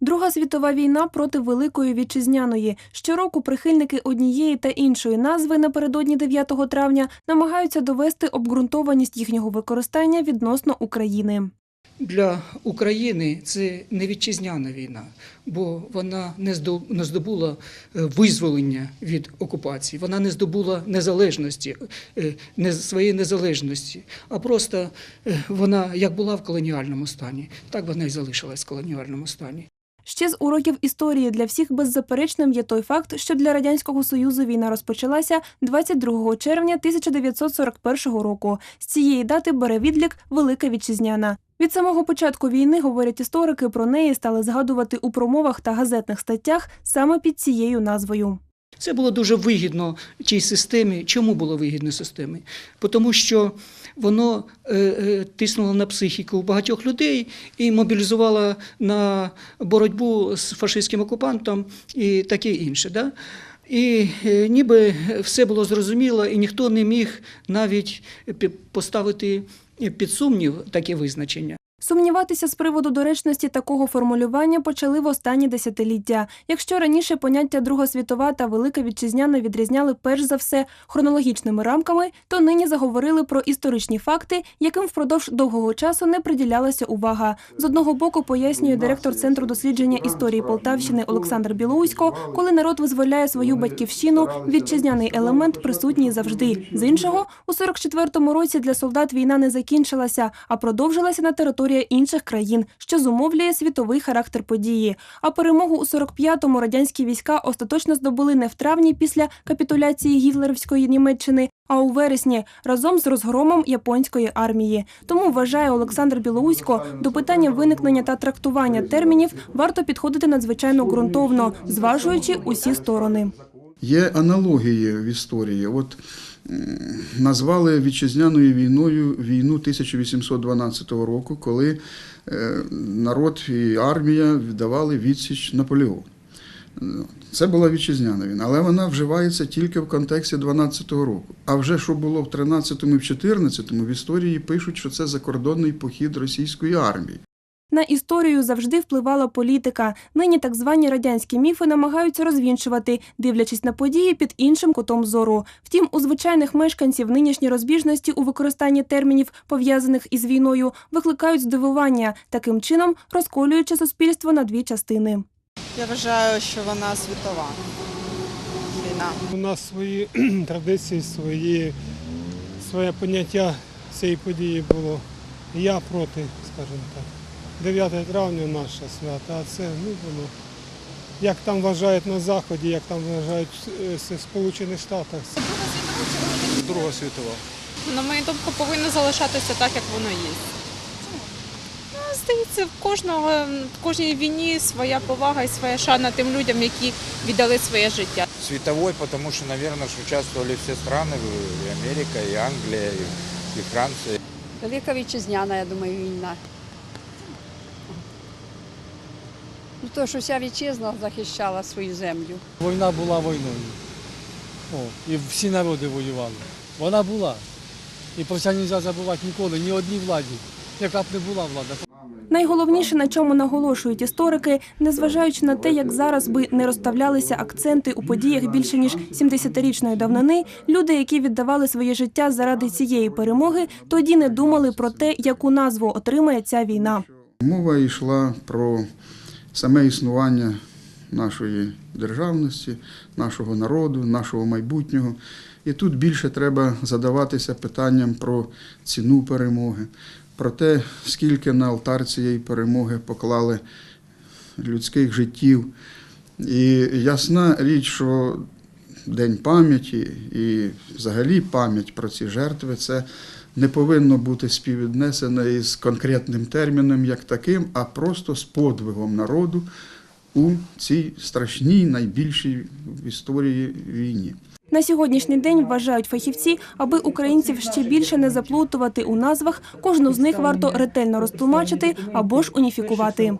Друга світова війна проти Великої Вітчизняної. Щороку прихильники однієї та іншої назви напередодні 9 травня намагаються довести обґрунтованість їхнього використання відносно України. Для України це не вітчизняна війна, бо вона не здо- не здобула е, визволення від окупації, вона не здобула незалежності, е, не своєї незалежності, а просто е, вона як була в колоніальному стані, так вона і залишилась в колоніальному стані. Ще з уроків історії для всіх беззаперечним є той факт, що для радянського союзу війна розпочалася 22 червня 1941 року. З цієї дати бере відлік Велика Вітчизняна. Від самого початку війни, говорять історики, про неї стали згадувати у промовах та газетних статтях саме під цією назвою. Це було дуже вигідно тій системі. Чому було вигідно системі? Тому що воно е, е, тиснуло на психіку багатьох людей і мобілізувало на боротьбу з фашистським окупантом і таке інше. Да? І е, ніби все було зрозуміло, і ніхто не міг навіть поставити під сумнів таке визначення. Сумніватися з приводу доречності такого формулювання почали в останні десятиліття. Якщо раніше поняття Друга світова та Велика Вітчизняна відрізняли перш за все хронологічними рамками, то нині заговорили про історичні факти, яким впродовж довгого часу не приділялася увага. З одного боку пояснює директор центру дослідження історії Полтавщини Олександр Білоусько, коли народ визволяє свою батьківщину, вітчизняний елемент присутній завжди. З іншого, у 44-му році для солдат війна не закінчилася, а продовжилася на території інших країн, що зумовлює світовий характер події. А перемогу у 45-му радянські війська остаточно здобули не в травні після капітуляції гітлерівської Німеччини, а у вересні разом з розгромом японської армії. Тому вважає Олександр Білоусько, до питання виникнення та трактування термінів варто підходити надзвичайно ґрунтовно, зважуючи усі сторони. Є аналогії в історії. От назвали вітчизняною війною війну 1812 року, коли е, народ і армія віддавали відсіч Наполеону. Це була вітчизняна війна, але вона вживається тільки в контексті 12-го року. А вже що було в 13-му і в 14-му, в історії пишуть, що це закордонний похід російської армії. На історію завжди впливала політика. Нині так звані радянські міфи намагаються розвінчувати, дивлячись на події під іншим кутом зору. Втім, у звичайних мешканців нинішні розбіжності у використанні термінів, пов'язаних із війною, викликають здивування, таким чином розколюючи суспільство на дві частини. Я вважаю, що вона світова війна. У нас свої традиції, свої, своє поняття цієї події було. Я проти, скажімо так. 9 травня наше свято, а це ну, воно. Як там вважають на Заході, як там вважають е, в Сполучених Штатах. Друга світова. На мою думку, повинно залишатися так, як воно є. Ну, здається, в кожного в кожній війні своя повага і своя шана тим людям, які віддали своє життя. Световой, потому что, наверное, ж участвовали все страны, и Америка, и Англия, и, и Франция. Велика вітчизняна, я думаю, війна. Ну, то, що вся вітчизна захищала свою землю. Війна була війною. О, і всі народи воювали. Вона була. І про це не можна забувати ніколи, ні одній владі, яка б не була влада. Найголовніше, на чому наголошують історики, незважаючи на те, як зараз би не розставлялися акценти у подіях більше ніж 70-річної давнини, люди, які віддавали своє життя заради цієї перемоги, тоді не думали про те, яку назву отримає ця війна. Мова йшла про саме існування нашої державності, нашого народу, нашого майбутнього. І тут більше треба задаватися питанням про ціну перемоги, про те, скільки на алтар цієї перемоги поклали людських життів. І ясна річ, що День пам'яті і взагалі пам'ять про ці жертви це не повинно бути співвіднесено із конкретним терміном як таким, а просто з подвигом народу у цій страшній, найбільшій в історії війні. На сьогоднішній день вважають фахівці, аби українців ще більше не заплутувати у назвах, кожну з них варто ретельно розтлумачити або ж уніфікувати.